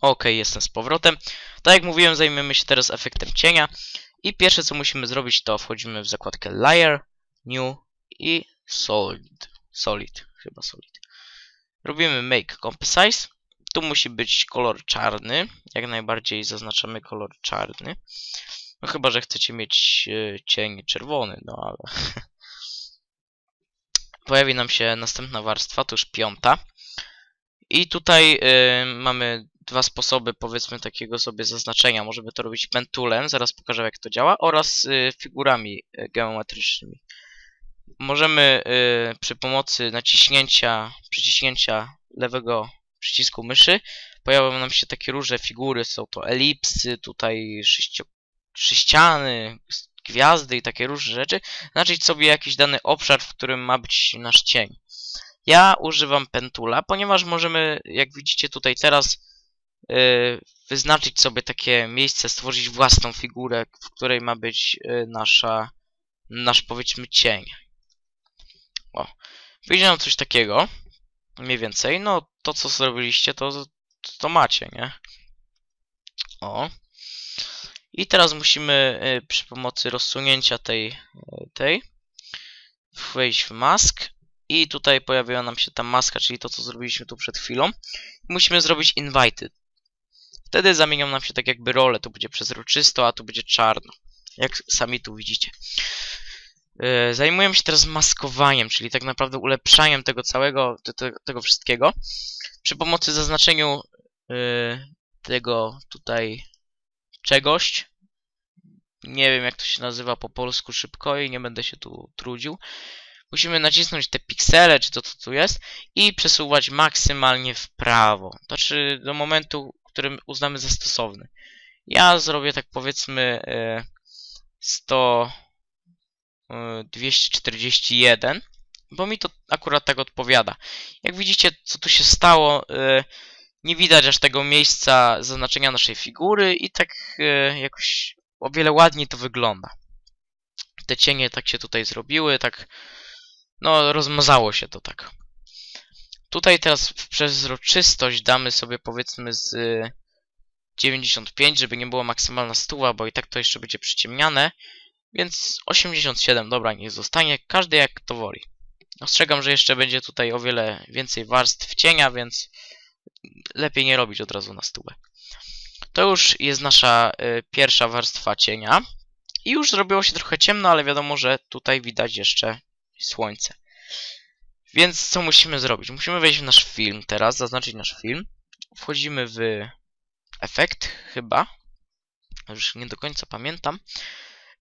Ok, jestem z powrotem. Tak jak mówiłem, zajmiemy się teraz efektem cienia. I pierwsze co musimy zrobić to wchodzimy w zakładkę Layer, New i Solid. Solid, chyba Solid. Robimy Make Composize. Tu musi być kolor czarny. Jak najbardziej zaznaczamy kolor czarny. No chyba, że chcecie mieć e, cień czerwony, no ale... Pojawi nam się następna warstwa, to już piąta. I tutaj y, mamy dwa sposoby, powiedzmy, takiego sobie zaznaczenia. Możemy to robić pentulem, zaraz pokażę jak to działa, oraz y, figurami y, geometrycznymi. Możemy y, przy pomocy naciśnięcia, przyciśnięcia lewego przycisku myszy pojawią nam się takie różne figury, są to elipsy, tutaj sześcio, sześciany, gwiazdy i takie różne rzeczy. Znaczyć sobie jakiś dany obszar, w którym ma być nasz cień. Ja używam Pentula, ponieważ możemy, jak widzicie tutaj teraz, yy, wyznaczyć sobie takie miejsce, stworzyć własną figurę, w której ma być yy, nasza, nasz powiedzmy cień. O, wyjdzie nam coś takiego, mniej więcej, no to co zrobiliście to, to macie, nie? O. I teraz musimy yy, przy pomocy rozsunięcia tej, tej wejść w mask i tutaj pojawiła nam się ta maska, czyli to, co zrobiliśmy tu przed chwilą. Musimy zrobić invited. Wtedy zamienią nam się tak jakby role. Tu będzie przezroczysto, a tu będzie czarno. Jak sami tu widzicie. Yy, zajmujemy się teraz maskowaniem, czyli tak naprawdę ulepszaniem tego całego, te, tego wszystkiego. Przy pomocy zaznaczeniu yy, tego tutaj czegoś. Nie wiem jak to się nazywa po polsku szybko i nie będę się tu trudził musimy nacisnąć te piksele, czy to co tu jest i przesuwać maksymalnie w prawo. Znaczy do momentu, którym uznamy za stosowny. Ja zrobię tak powiedzmy 100 241 bo mi to akurat tak odpowiada. Jak widzicie, co tu się stało, e, nie widać aż tego miejsca zaznaczenia naszej figury i tak e, jakoś o wiele ładniej to wygląda. Te cienie tak się tutaj zrobiły, tak no, rozmazało się to tak. Tutaj teraz w przezroczystość damy sobie powiedzmy z 95, żeby nie było maksymalna stuwa, bo i tak to jeszcze będzie przyciemniane. Więc 87, dobra, niech zostanie. Każdy jak to woli. Ostrzegam, że jeszcze będzie tutaj o wiele więcej warstw cienia, więc lepiej nie robić od razu na stówę. To już jest nasza y, pierwsza warstwa cienia. I już zrobiło się trochę ciemno, ale wiadomo, że tutaj widać jeszcze słońce. Więc co musimy zrobić? Musimy wejść w nasz film teraz, zaznaczyć nasz film. Wchodzimy w efekt, chyba. Już nie do końca pamiętam.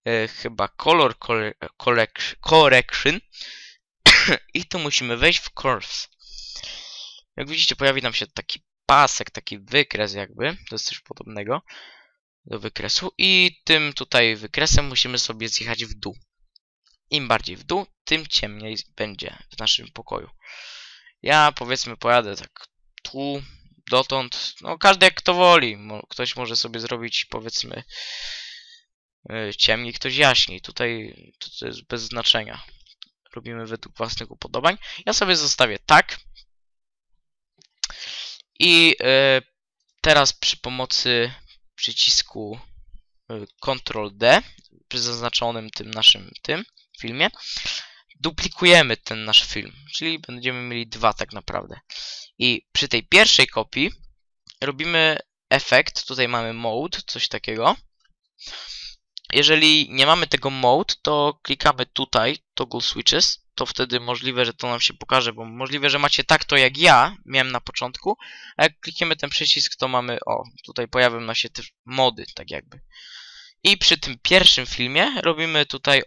E, chyba Color Correction. I tu musimy wejść w Curves. Jak widzicie, pojawi nam się taki pasek, taki wykres jakby. To jest coś podobnego do wykresu. I tym tutaj wykresem musimy sobie zjechać w dół. Im bardziej w dół, tym ciemniej będzie w naszym pokoju. Ja powiedzmy pojadę tak tu, dotąd, no każdy jak kto woli. Ktoś może sobie zrobić powiedzmy y, ciemniej, ktoś jaśniej. Tutaj to jest bez znaczenia. Robimy według własnych upodobań. Ja sobie zostawię tak. I y, teraz przy pomocy przycisku y, Ctrl D przy zaznaczonym tym naszym tym filmie, duplikujemy ten nasz film, czyli będziemy mieli dwa tak naprawdę. I przy tej pierwszej kopii robimy efekt, tutaj mamy mode, coś takiego. Jeżeli nie mamy tego mode, to klikamy tutaj, toggle switches, to wtedy możliwe, że to nam się pokaże, bo możliwe, że macie tak to jak ja miałem na początku, a jak klikniemy ten przycisk, to mamy, o, tutaj pojawią nam się te mody, tak jakby. I przy tym pierwszym filmie robimy tutaj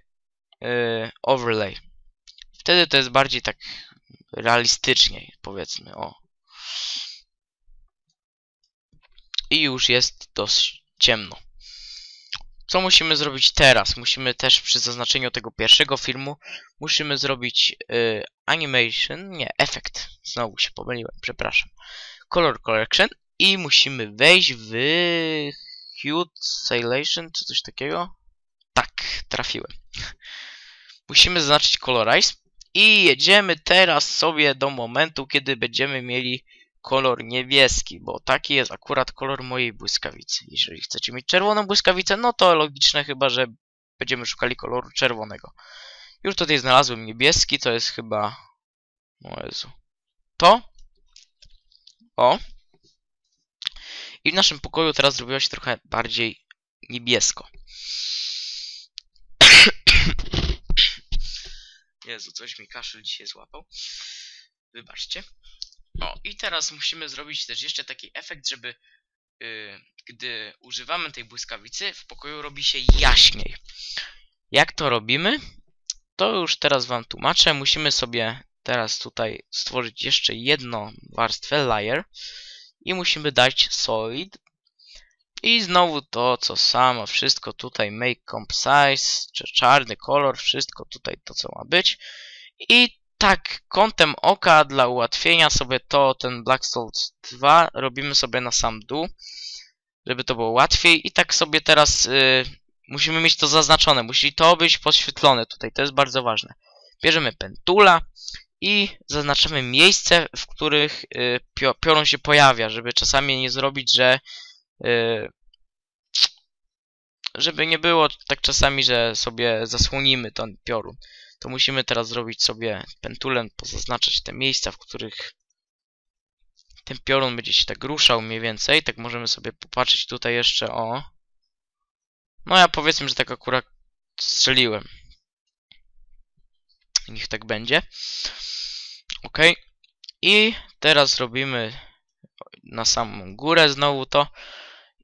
yy, overlay. Wtedy to jest bardziej tak realistycznie, powiedzmy, o. I już jest dość ciemno. Co musimy zrobić teraz? Musimy też przy zaznaczeniu tego pierwszego filmu musimy zrobić y, animation, nie, efekt. Znowu się pomyliłem, przepraszam. Color correction i musimy wejść w hue salation czy coś takiego. Tak, trafiłem. Musimy zaznaczyć colorize i jedziemy teraz sobie do momentu, kiedy będziemy mieli kolor niebieski, bo taki jest akurat kolor mojej błyskawicy. Jeżeli chcecie mieć czerwoną błyskawicę, no to logiczne chyba, że będziemy szukali koloru czerwonego. Już tutaj znalazłem niebieski, to jest chyba... O Jezu. To? O. I w naszym pokoju teraz zrobiło się trochę bardziej niebiesko. Jezu, coś mi kaszel dzisiaj złapał. Wybaczcie. O, i teraz musimy zrobić też jeszcze taki efekt, żeby yy, gdy używamy tej błyskawicy, w pokoju robi się jaśniej. Jak to robimy? To już teraz wam tłumaczę. Musimy sobie teraz tutaj stworzyć jeszcze jedną warstwę layer i musimy dać solid i znowu to co samo, wszystko tutaj make comp size, czy czarny kolor, wszystko tutaj to co ma być i tak kątem oka dla ułatwienia sobie to, ten Black Salt 2 robimy sobie na sam dół, żeby to było łatwiej i tak sobie teraz y, musimy mieć to zaznaczone, musi to być podświetlone tutaj, to jest bardzo ważne. Bierzemy pentula i zaznaczamy miejsce, w których y, piorun się pojawia, żeby czasami nie zrobić, że żeby nie było tak czasami, że sobie zasłonimy ten piorun to musimy teraz zrobić sobie pentulem, pozaznaczać te miejsca, w których ten piorun będzie się tak ruszał mniej więcej. Tak możemy sobie popatrzeć tutaj jeszcze o... No ja powiedzmy, że tak akurat strzeliłem. Niech tak będzie. Ok. I teraz robimy na samą górę znowu to.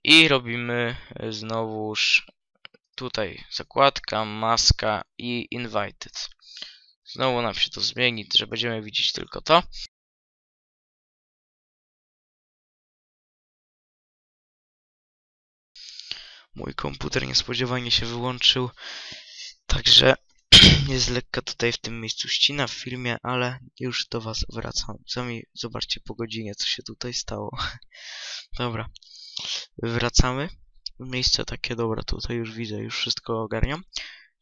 I robimy znowuż tutaj zakładka, maska i invited. Znowu nam się to zmieni, że będziemy widzieć tylko to. Mój komputer niespodziewanie się wyłączył, także jest lekka tutaj w tym miejscu ścina w filmie, ale już do was wracam. Sami zobaczcie po godzinie, co się tutaj stało. Dobra, wracamy miejsce takie, dobra, tutaj już widzę, już wszystko ogarniam.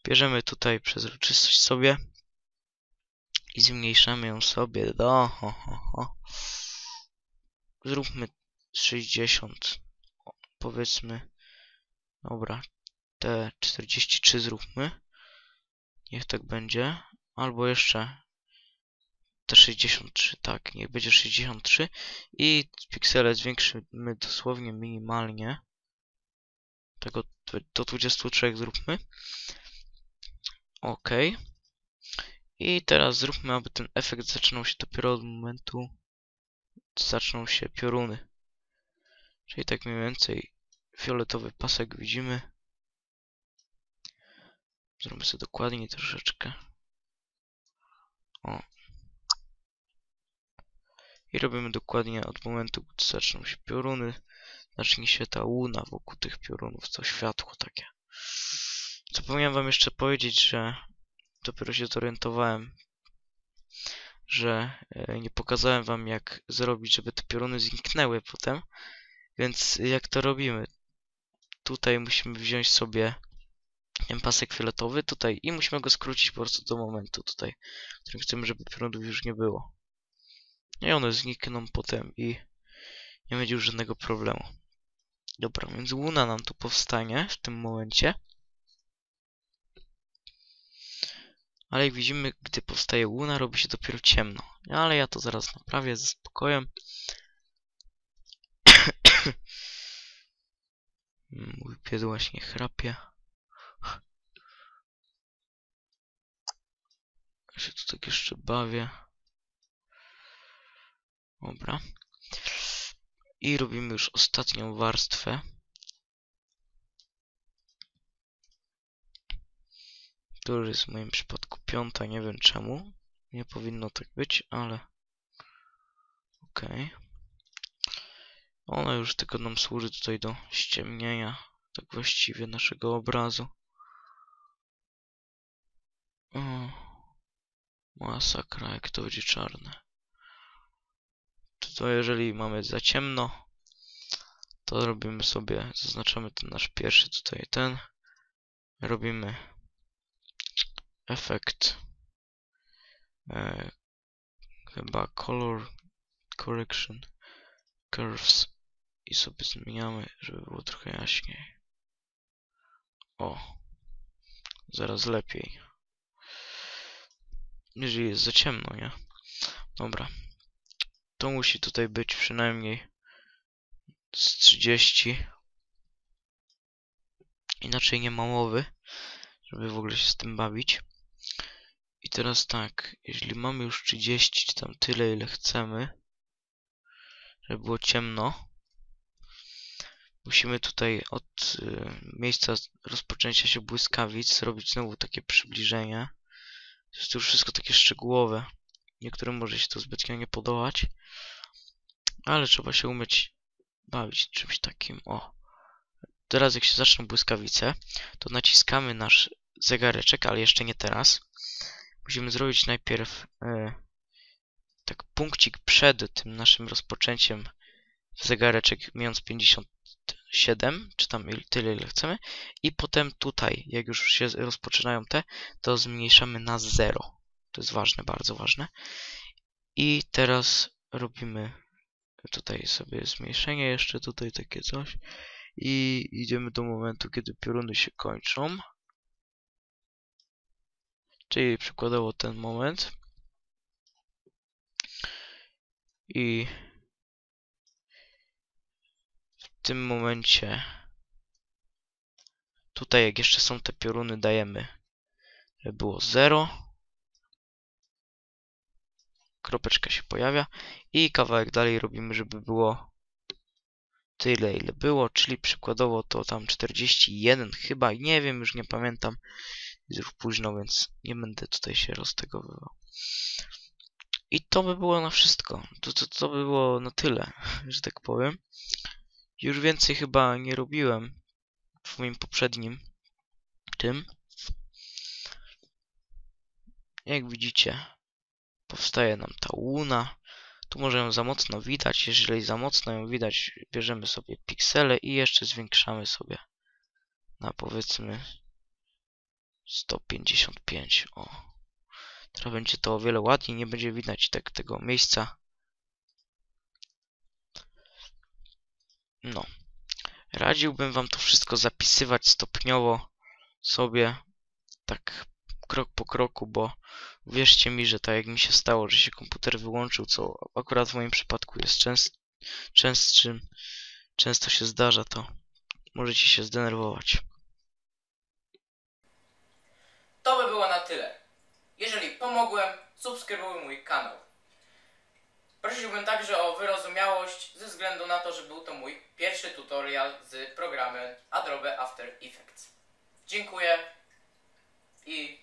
Bierzemy tutaj przezroczystość sobie i zmniejszamy ją sobie do... Ho, ho, ho. Zróbmy 60, powiedzmy, dobra, te 43 zróbmy. Niech tak będzie. Albo jeszcze te 63, tak, niech będzie 63 i piksele zwiększymy dosłownie minimalnie tego do 23 zróbmy. OK. I teraz zróbmy, aby ten efekt zaczynał się dopiero od momentu, zaczną się pioruny. Czyli tak mniej więcej fioletowy pasek widzimy. Zrobimy sobie dokładniej troszeczkę. O. I robimy dokładnie od momentu, gdy zaczną się pioruny zacznie się ta łuna wokół tych piorunów, co światło takie. Zapomniałem wam jeszcze powiedzieć, że dopiero się zorientowałem, że e, nie pokazałem wam jak zrobić, żeby te pioruny zniknęły potem. Więc jak to robimy? Tutaj musimy wziąć sobie ten pasek fioletowy tutaj i musimy go skrócić po prostu do momentu tutaj, w którym chcemy, żeby piorunów już nie było. I one znikną potem i nie będzie już żadnego problemu. Dobra, więc łuna nam tu powstanie w tym momencie. Ale jak widzimy, gdy powstaje łuna, robi się dopiero ciemno. Ale ja to zaraz naprawię ze spokojem. Mój pies właśnie chrapie. Ja się tu tak jeszcze bawię. Dobra. I robimy już ostatnią warstwę. To jest w moim przypadku piąta, nie wiem czemu. Nie powinno tak być, ale... ok. Ona już tylko nam służy tutaj do ściemnienia tak właściwie naszego obrazu. O, masakra, jak to będzie czarne to jeżeli mamy za ciemno, to robimy sobie, zaznaczamy ten nasz pierwszy tutaj ten, robimy efekt e, chyba color correction curves i sobie zmieniamy, żeby było trochę jaśniej. O, zaraz lepiej. Jeżeli jest za ciemno, nie? Dobra. To musi tutaj być przynajmniej z 30. Inaczej nie ma mowy, żeby w ogóle się z tym bawić. I teraz tak, jeśli mamy już 30, czy tam tyle, ile chcemy, żeby było ciemno, musimy tutaj od y, miejsca rozpoczęcia się błyskawic zrobić znowu takie przybliżenie. To jest to już wszystko takie szczegółowe. Niektórym może się to zbytnio nie podobać, ale trzeba się umieć bawić czymś takim. O, teraz jak się zaczną błyskawice, to naciskamy nasz zegareczek, ale jeszcze nie teraz. Musimy zrobić najpierw e, tak punkcik przed tym naszym rozpoczęciem zegareczek, mając 57, czy tam il- tyle ile chcemy. I potem tutaj, jak już się rozpoczynają te, to zmniejszamy na 0. To jest ważne, bardzo ważne. I teraz robimy tutaj sobie zmniejszenie, jeszcze tutaj takie coś. I idziemy do momentu, kiedy pioruny się kończą. Czyli przykładowo ten moment. I w tym momencie tutaj jak jeszcze są te pioruny dajemy żeby było 0 kropeczka się pojawia i kawałek dalej robimy żeby było tyle ile było, czyli przykładowo to tam 41 chyba, nie wiem, już nie pamiętam jest już późno, więc nie będę tutaj się roztegowywał. I to by było na wszystko. To, to, to by było na tyle, że tak powiem. Już więcej chyba nie robiłem w moim poprzednim tym. Jak widzicie, powstaje nam ta łuna. Tu może ją za mocno widać. Jeżeli za mocno ją widać, bierzemy sobie piksele i jeszcze zwiększamy sobie na powiedzmy 155. O. Teraz będzie to o wiele ładniej, nie będzie widać tak tego miejsca. No. Radziłbym wam to wszystko zapisywać stopniowo sobie, tak krok po kroku, bo wierzcie mi, że tak jak mi się stało, że się komputer wyłączył, co akurat w moim przypadku jest częst, częstszym, często się zdarza, to możecie się zdenerwować. To by było na tyle. Jeżeli pomogłem, subskrybuj mój kanał. Prosiłbym także o wyrozumiałość ze względu na to, że był to mój pierwszy tutorial z programem Adobe After Effects. Dziękuję i